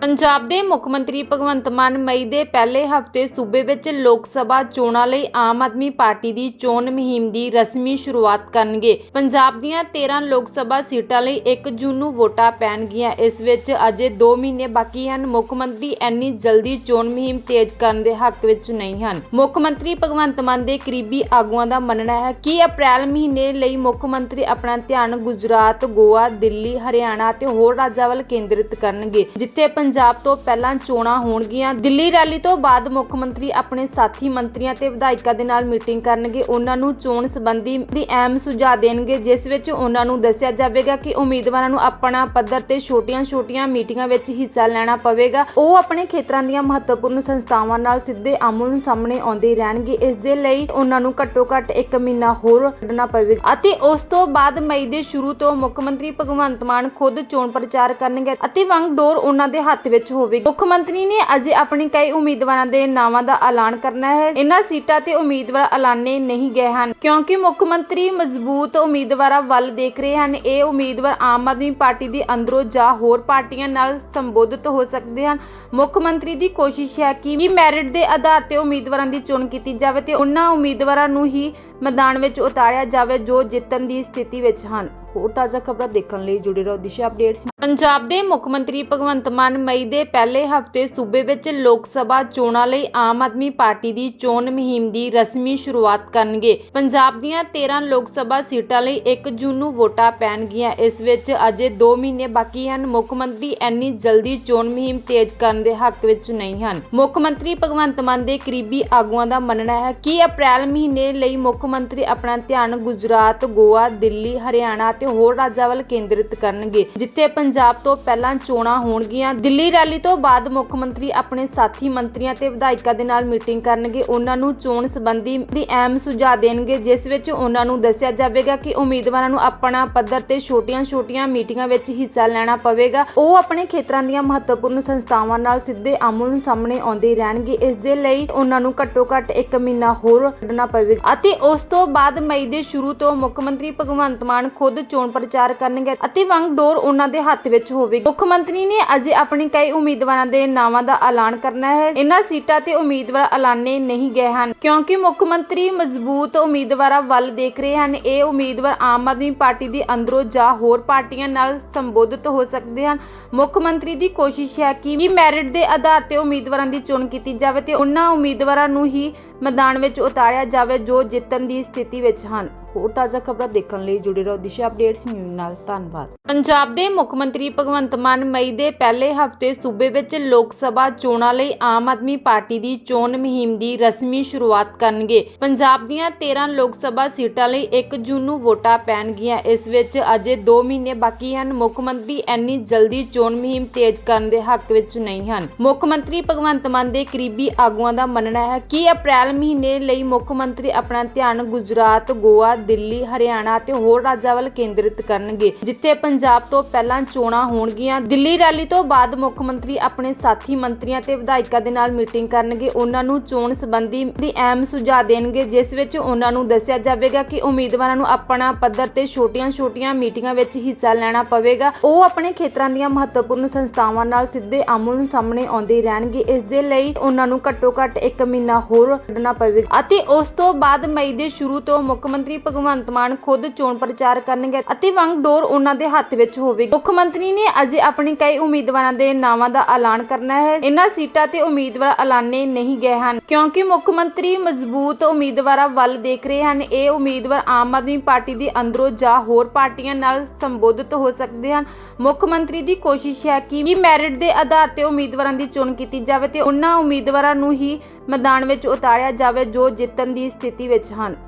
ਪੰਜਾਬ ਦੇ ਮੁੱਖ ਮੰਤਰੀ ਭਗਵੰਤ ਮਾਨ ਮਈ ਦੇ ਪਹਿਲੇ ਹਫ਼ਤੇ ਸੂਬੇ ਵਿੱਚ ਲੋਕ ਸਭਾ ਚੋਣਾਂ ਲਈ ਆਮ ਆਦਮੀ ਪਾਰਟੀ ਦੀ ਚੋਣ ਮੁਹਿੰਮ ਦੀ ਰਸਮੀ ਸ਼ੁਰੂਆਤ ਕਰਨਗੇ। ਪੰਜਾਬ ਦੀਆਂ 13 ਲੋਕ ਸਭਾ ਸੀਟਾਂ ਲਈ 1 ਜੂਨ ਨੂੰ ਵੋਟਾਂ ਪੈਣਗੀਆਂ। ਇਸ ਵਿੱਚ ਅਜੇ 2 ਮਹੀਨੇ ਬਾਕੀ ਹਨ। ਮੁੱਖ ਮੰਤਰੀ ਇੰਨੀ ਜਲਦੀ ਚੋਣ ਮੁਹਿੰਮ ਤੇਜ਼ ਕਰਨ ਦੇ ਹੱਕ ਵਿੱਚ ਨਹੀਂ ਹਨ। ਮੁੱਖ ਮੰਤਰੀ ਭਗਵੰਤ ਮਾਨ ਦੇ ਕਰੀਬੀ ਆਗੂਆਂ ਦਾ ਮੰਨਣਾ ਹੈ ਕਿ ਅਪ੍ਰੈਲ ਮਹੀਨੇ ਲਈ ਮੁੱਖ ਮੰਤਰੀ ਆਪਣਾ ਧਿਆਨ ਗੁਜਰਾਤ, ਗੋਆ, ਦਿੱਲੀ, ਹਰਿਆਣਾ ਅਤੇ ਹੋਰ ਰਾਜਾਂ ਵੱਲ ਕੇਂਦਰਿਤ ਕਰਨਗੇ, ਜਿੱਥੇ ਪੰਜਾਬ ਤੋਂ ਪਹਿਲਾਂ ਚੋਣਾਂ ਹੋਣਗੀਆਂ। ਦਿੱਲੀ ਰੈਲੀ ਤੋਂ ਬਾਅਦ ਮੁੱਖ ਮੰਤਰੀ ਆਪਣੇ ਸਾਥੀ ਮੰਤਰੀਆਂ ਤੇ ਵਿਧਾਇਕਾਂ ਦੇ ਨਾਲ ਮੀਟਿੰਗ ਕਰਨਗੇ। ਉਹਨਾਂ ਨੂੰ ਚੋਣ ਸੰਬੰਧੀ ਦੀ ਅਹਿਮ ਸੁਝਾਅ ਦੇਣਗੇ, ਜਿਸ ਵਿੱਚ ਉਹਨਾਂ ਨੂੰ ਦੱਸਿਆ ਜਾਵੇਗਾ ਕਿ ਉਮੀਦਵਾਰਾਂ ਨੂੰ ਆਪਣਾ ਪੱਧਰ ਤੇ ਛੋਟੀਆਂ-ਛੋਟੀਆਂ ਮੀਟਿੰਗਾਂ ਵਿੱਚ ਹਿੱਸਾ ਲੈਣਾ ਪਵੇਗਾ। ਉਹ ਆਪਣੇ ਖੇਤਰਾਂ ਦੀਆਂ ਮਹੱਤਵਪੂਰਨ ਸੰਸਥਾਵਾਂ ਨਾਲ ਸਿੱਧੇ ਆਮੋ ਸਾਹਮਣੇ ਆਉਂਦੇ ਰਹਿਣਗੇ। ਇਸ ਦੇ ਲਈ ਉਹਨਾਂ ਨੂੰ ਘੱਟੋ-ਘੱਟ 1 ਮਹੀਨਾ ਹੋਰ ਕੱਢਣਾ ਪਵੇਗਾ। ਅਤੇ ਉਸ ਤੋਂ ਬਾਅਦ ਮਈ ਦੇ ਸ਼ੁਰੂ ਤੋਂ ਮੁੱਖ ਮੰਤਰੀ ਭਗਵੰਤ ਮਾਨ ਖੁਦ ਚੋਣ ਪ੍ਰਚਾਰ ਕਰਨਗੇ ਅਤੇ ਵੰਗ ਡੋਰ ਉਹਨਾਂ ਦੇ ਹੱਥ ਵਿੱਚ ਹੋਵੇਗੀ। ਮੁੱਖ ਮੰਤਰੀ ਨੇ ਅਜੇ ਆਪਣੇ ਕਈ ਉਮੀਦਵਾਰਾਂ ਦੇ ਨਾਵਾਂ ਦਾ ਐਲਾਨ ਕਰਨਾ ਹੈ। ਇਹਨਾਂ ਸੀਟਾਂ ਤੇ ਉਮੀਦਵਾਰ ਐਲਾਨੇ ਨਹੀਂ ਗਏ ਹਨ। ਕਿਉਂਕਿ ਮੁੱਖ ਮੰਤਰੀ ਮਜ਼ਬੂਤ ਉਮੀਦਵਾਰਾਂ ਵੱਲ ਦੇਖ ਰਹੇ ਹਨ। ਇਹ ਉਮੀਦਵਾਰ ਆਮ ਆਦਮੀ ਪਾਰਟੀ ਦੇ ਅੰਦਰੋਂ ਜਾਂ ਹੋਰ ਪਾਰਟੀਆਂ ਨਾਲ ਸੰਬੋਧਿਤ ਹੋ ਸਕਦੇ ਹਨ। ਮੁੱਖ ਮੰਤਰੀ ਦੀ ਕੋਸ਼ਿਸ਼ ਹੈ ਕਿ ਮੈਰਿਟ ਦੇ ਆਧਾਰ ਤੇ ਉਮੀਦਵਾਰਾਂ ਦੀ ਚੋਣ ਕੀਤੀ ਜਾਵੇ ਤੇ ਉਹਨਾਂ ਉਮੀਦਵਾਰਾਂ ਨੂੰ ਹੀ ਮੈਦਾਨ ਵਿੱਚ ਉਤਾਰਿਆ ਜਾਵੇ ਜੋ ਜਿੱਤਣ ਦੀ ਸਥਿਤੀ ਵਿੱਚ ਹਨ। ਹੋਰ ਤਾਜ਼ਾ ਖਬਰਾਂ ਦੇਖਣ ਲਈ ਜੁੜੇ ਰਹੋ ਦਿਸ਼ਾ ਅਪਡੇਟਸ ਪੰਜਾਬ ਦੇ ਮੁੱਖ ਮੰਤਰੀ ਭਗਵੰਤ ਮਾਨ ਮਈ ਦੇ ਪਹਿਲੇ ਹਫ਼ਤੇ ਸੂਬੇ ਵਿੱਚ ਲੋਕ ਸਭਾ ਚੋਣਾਂ ਲਈ ਆਮ ਆਦਮੀ ਪਾਰਟੀ ਦੀ ਚੋਣ ਮੁਹਿੰਮ ਦੀ ਰਸਮੀ ਸ਼ੁਰੂਆਤ ਕਰਨਗੇ। ਪੰਜਾਬ ਦੀਆਂ 13 ਲੋਕ ਸਭਾ ਸੀਟਾਂ ਲਈ 1 ਜੂਨ ਨੂੰ ਵੋਟਾਂ ਪੈਣਗੀਆਂ। ਇਸ ਵਿੱਚ ਅਜੇ 2 ਮਹੀਨੇ ਬਾਕੀ ਹਨ। ਮੁੱਖ ਮੰਤਰੀ ਇੰਨੀ ਜਲਦੀ ਚੋਣ ਮੁਹਿੰਮ ਤੇਜ਼ ਕਰਨ ਦੇ ਹੱਕ ਵਿੱਚ ਨਹੀਂ ਹਨ। ਮੁੱਖ ਮੰਤਰੀ ਭਗਵੰਤ ਮਾਨ ਦੇ ਕਰੀਬੀ ਆਗੂਆਂ ਦਾ ਮੰਨਣਾ ਹੈ ਕਿ ਅਪ੍ਰੈਲ ਮਹੀਨੇ ਲਈ ਮੁੱਖ ਮੰਤਰੀ ਆਪਣਾ ਧਿਆਨ ਗੁਜਰਾਤ, ਗੋਆ, ਦਿੱਲੀ, ਹਰਿਆਣਾ ਅਤੇ ਹੋਰ ਰਾਜਾਂ ਵੱਲ ਕੇਂਦਰਿਤ ਕਰਨਗੇ, ਜਿੱਥੇ ਪੰਜਾਬ ਤੋਂ ਪਹਿਲਾਂ ਚੋਣਾਂ ਹੋਣਗੀਆਂ। ਦਿੱਲੀ ਰੈਲੀ ਤੋਂ ਬਾਅਦ ਮੁੱਖ ਮੰਤਰੀ ਆਪਣੇ ਸਾਥੀ ਮੰਤਰੀਆਂ ਤੇ ਵਿਧਾਇਕਾਂ ਦੇ ਨਾਲ ਮੀਟਿੰਗ ਕਰਨਗੇ। ਉਹਨਾਂ ਨੂੰ ਚੋਣ ਸੰਬੰਧੀ ਦੀ ਅਹਿਮ ਸੁਝਾਅ ਦੇਣਗੇ, ਜਿਸ ਵਿੱਚ ਉਹਨਾਂ ਨੂੰ ਦੱਸਿਆ ਜਾਵੇਗਾ ਕਿ ਉਮੀਦਵਾਰਾਂ ਨੂੰ ਆਪਣਾ ਪੱਧਰ ਤੇ ਛੋਟੀਆਂ-ਛੋਟੀਆਂ ਮੀਟਿੰਗਾਂ ਵਿੱਚ ਹਿੱਸਾ ਲੈਣਾ ਪਵੇਗਾ। ਉਹ ਆਪਣੇ ਖੇਤਰਾਂ ਦੀਆਂ ਮਹੱਤਵਪੂਰਨ ਸੰਸਥਾਵਾਂ ਨਾਲ ਸਿੱਧੇ ਆਮੋ ਸਾਹਮਣੇ ਆਉਂਦੇ ਰਹਿਣਗੇ। ਇਸ ਦੇ ਲਈ ਉਹਨਾਂ ਨੂੰ ਘੱਟੋ-ਘੱਟ 1 ਮਹੀਨਾ ਹੋਰ ਕੱਢਣਾ ਪਵੇਗਾ ਅਤੇ ਉਸ ਤੋਂ ਬਾਅਦ ਮਈ ਦੇ ਸ਼ੁਰੂ ਤੋਂ ਮੁੱਖ ਮੰਤਰੀ ਭਗਵੰਤ ਮਾਨ ਖੁਦ ਚੋਣ ਪ੍ਰਚਾਰ ਕਰਨਗੇ ਅਤੇ ਵੰਗ ਡੋਰ ਉਹਨਾਂ ਦੇ ਹੱਥ ਵਿੱਚ ਹੋਵੇਗੀ। ਮੁੱਖ ਮੰਤਰੀ ਨੇ ਅਜੇ ਆਪਣੇ ਕਈ ਉਮੀਦਵਾਰਾਂ ਦੇ ਨਾਵਾਂ ਦਾ ਐਲਾਨ ਕਰਨਾ ਹੈ। ਇਹਨਾਂ ਸੀਟਾਂ ਤੇ ਉਮੀਦਵਾਰ ਐਲਾਨੇ ਨਹੀਂ ਗਏ ਹਨ, ਕਿਉਂਕਿ ਮੁੱਖ ਮੰਤਰੀ ਮਜ਼ਬੂਤ ਉਮੀਦਵਾਰਾਂ ਵੱਲ ਦੇਖ ਰਹੇ ਹਨ। ਇਹ ਉਮੀਦਵਾਰ ਆਮ ਆਦਮੀ ਪਾਰਟੀ ਦੇ ਅੰਦਰੋਂ ਜਾਂ ਹੋਰ ਪਾਰਟੀਆਂ ਨਾਲ ਸੰਬੋਧਿਤ ਹੋ ਸਕਦੇ ਹਨ। ਮੁੱਖ ਮੰਤਰੀ ਦੀ ਕੋਸ਼ਿਸ਼ ਹੈ ਕਿ ਮੈਰਿਟ ਦੇ ਆਧਾਰ ਤੇ ਉਮੀਦਵਾਰਾਂ ਦੀ ਚੋਣ ਕੀਤੀ ਜਾਵੇ ਤੇ ਉਹਨਾਂ ਉਮੀਦਵਾਰਾਂ ਨੂੰ ਹੀ ਮੈਦਾਨ ਵਿੱਚ ਉਤਾਰਿਆ ਜਾਵੇ ਜੋ ਜਿੱਤਣ ਦੀ ਸਥਿਤੀ ਵਿੱਚ ਹਨ। ਹੋਰ ਤਾਜ਼ਾ ਖਬਰਾਂ ਦੇਖਣ ਲਈ ਜੁੜੇ ਰਹੋ ਦਿਸ਼ਾ ਅਪਡੇਟਸ ਨਿਊਜ਼ ਨਾਲ। ਧੰਨਵਾਦ। ਪੰਜਾਬ ਦੇ ਮੁੱਖ ਮੰਤਰੀ ਭਗਵੰਤ ਮਾਨ ਮਈ ਦੇ ਪਹਿਲੇ ਹਫ਼ਤੇ ਸੂਬੇ ਵਿੱਚ ਲੋਕ ਸਭਾ ਚੋਣਾਂ ਲਈ ਆਮ ਆਦਮੀ ਪਾਰਟੀ ਦੀ ਚੋਣ ਮੁਹਿੰਮ ਦੀ ਰਸਮੀ ਸ਼ੁਰੂਆਤ ਕਰਨਗੇ। ਪੰਜਾਬ ਦੀਆਂ 13 ਲੋਕ ਸਭਾ ਸੀਟਾਂ ਲਈ 1 ਜੂਨ ਨੂੰ ਵੋਟਾਂ ਪੈਣਗੀਆਂ। ਇਸ ਵਿੱਚ ਅਜੇ 2 ਮਹੀਨੇ ਬਾਕੀ ਹਨ। ਮੁੱਖ ਮੰਤਰੀ ਇੰਨੀ ਜਲਦੀ ਚੋਣ ਮੁਹਿੰਮ ਤੇਜ਼ ਕਰਨ ਦੇ ਹੱਕ ਵਿੱਚ ਨਹੀਂ ਹਨ। ਮੁੱਖ ਮੰਤਰੀ ਭਗਵੰਤ ਮਾਨ ਦੇ ਕਰੀਬੀ ਆਗੂਆਂ ਦਾ ਮੰਨਣਾ ਹੈ ਕਿ ਅਪ੍ਰੈਲ ਮਹੀਨੇ ਲਈ ਮੁੱਖ ਮੰਤਰੀ ਆਪਣਾ ਧਿਆਨ ਗੁਜਰਾਤ, ਗੋਆ ਦਿੱਲੀ, ਹਰਿਆਣਾ ਅਤੇ ਹੋਰ ਰਾਜਾਂ ਵੱਲ ਕੇਂਦਰਿਤ ਕਰਨਗੇ, ਜਿੱਥੇ ਪੰਜਾਬ ਤੋਂ ਪਹਿਲਾਂ ਚੋਣਾਂ ਹੋਣਗੀਆਂ। ਦਿੱਲੀ ਰੈਲੀ ਤੋਂ ਬਾਅਦ ਮੁੱਖ ਮੰਤਰੀ ਆਪਣੇ ਸਾਥੀ ਮੰਤਰੀਆਂ ਤੇ ਵਿਧਾਇਕਾਂ ਦੇ ਨਾਲ ਮੀਟਿੰਗ ਕਰਨਗੇ। ਉਹਨਾਂ ਨੂੰ ਚੋਣ ਸੰਬੰਧੀ ਦੀ ਅਹਿਮ ਸੁਝਾਅ ਦੇਣਗੇ, ਜਿਸ ਵਿੱਚ ਉਹਨਾਂ ਨੂੰ ਦੱਸਿਆ ਜਾਵੇਗਾ ਕਿ ਉਮੀਦਵਾਰਾਂ ਨੂੰ ਆਪਣਾ ਪੱਧਰ ਤੇ ਛੋਟੀਆਂ-ਛੋਟੀਆਂ ਮੀਟਿੰਗਾਂ ਵਿੱਚ ਹਿੱਸਾ ਲੈਣਾ ਪਵੇਗਾ। ਉਹ ਆਪਣੇ ਖੇਤਰਾਂ ਦੀਆਂ ਮਹੱਤਵਪੂਰਨ ਸੰਸਥਾਵਾਂ ਨਾਲ ਸਿੱਧੇ ਆਮੋ ਸਾਹਮਣੇ ਆਉਂਦੇ ਰਹਿਣਗੇ। ਇਸ ਦੇ ਲਈ ਉਹਨਾਂ ਨੂੰ ਘੱਟੋ-ਘੱਟ 1 ਮਹੀਨਾ ਹੋਰ ਕੱਢਣਾ ਪਵੇਗਾ। ਅਤੇ ਉਸ ਤੋਂ ਬਾਅਦ ਮਈ ਦੇ ਸ਼ੁਰੂ ਤੋਂ ਮੁੱਖ ਮੰਤਰੀ ਭਗਵੰਤ ਮਾਨ ਖੁਦ ਚੋਣ ਪ੍ਰਚਾਰ ਕਰਨਗੇ ਅਤੇ ਵੰਗ ਡੋਰ ਉਹਨਾਂ ਦੇ ਹੱਥ ਵਿੱਚ ਹੋਵੇਗੀ। ਮੁੱਖ ਮੰਤਰੀ ਨੇ ਅਜੇ ਆਪਣੇ ਕਈ ਉਮੀਦਵਾਰਾਂ ਦੇ ਨਾਵਾਂ ਦਾ ਐਲਾਨ ਕਰਨਾ ਹੈ। ਇਹਨਾਂ ਸੀਟਾਂ ਤੇ ਉਮੀਦਵਾਰ ਐਲਾਨੇ ਨਹੀਂ ਗਏ ਹਨ। ਕਿਉਂਕਿ ਮੁੱਖ ਮੰਤਰੀ ਮਜ਼ਬੂਤ ਉਮੀਦਵਾਰਾਂ ਵੱਲ ਦੇਖ ਰਹੇ ਹਨ। ਇਹ ਉਮੀਦਵਾਰ ਆਮ ਆਦਮੀ ਪਾਰਟੀ ਦੇ ਅੰਦਰੋਂ ਜਾਂ ਹੋਰ ਪਾਰਟੀਆਂ ਨਾਲ ਸੰਬੋਧਿਤ ਹੋ ਸਕਦੇ ਹਨ। ਮੁੱਖ ਮੰਤਰੀ ਦੀ ਕੋਸ਼ਿਸ਼ ਹੈ ਕਿ ਮੈਰਿਟ ਦੇ ਆਧਾਰ ਤੇ ਉਮੀਦਵਾਰਾਂ ਦੀ ਚੋਣ ਕੀਤੀ ਜਾਵੇ ਤੇ ਉਹਨਾਂ ਉਮੀਦਵਾਰਾਂ ਨੂੰ ਹੀ ਮੈਦਾਨ ਵਿੱਚ ਉਤਾਰਿਆ ਜਾਵੇ ਜੋ ਜਿੱਤਣ ਦੀ ਸਥਿਤੀ ਵਿੱਚ ਹਨ।